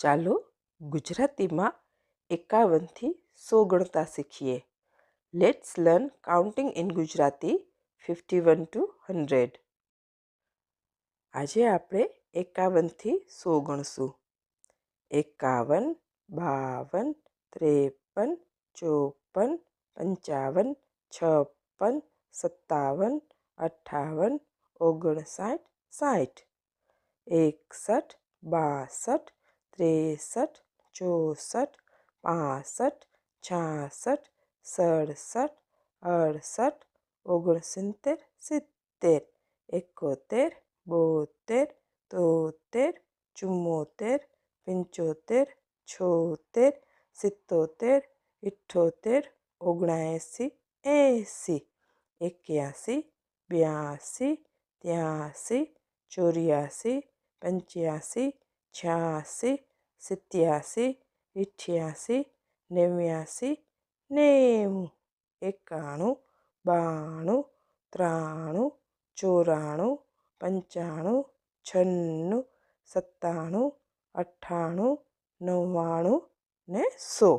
ચાલો ગુજરાતીમાં એકાવનથી સો ગણતા શીખીએ. Let's learn counting in Gujarati fifty one to hundred આજે આપણે એકાવનથી સો ગણશું. એકાવન, બાવન, ત્રેપન, ચોપન, પંચાવન, છપ્પન, સત્તાવન, અઠ્ઠાવન, ઓગણસાઠ, સાઠ. એકસઠ, બાસઠ तिरसठ, चौसठ बासठ छियासठ सड़सठ, अड़सठ ओगणसितर सितर इकोतेर बोतेर तोतेर चुम्बोतेर पंचोतेर छोतेर सितोतेर इठोतेर ओगणासी एसी इक्यासी, बयासी, तिरासी, चौरासी, पंचासी છ્યાસી સિત્યાસી ઇઠ્યાસી નેવ્યાસી નેવું એકાણું બાણું ત્રાણું ચોરાણું પંચાણું છન્નું સત્તાણું અઠ્ઠાણું નવ્વાણું ને સો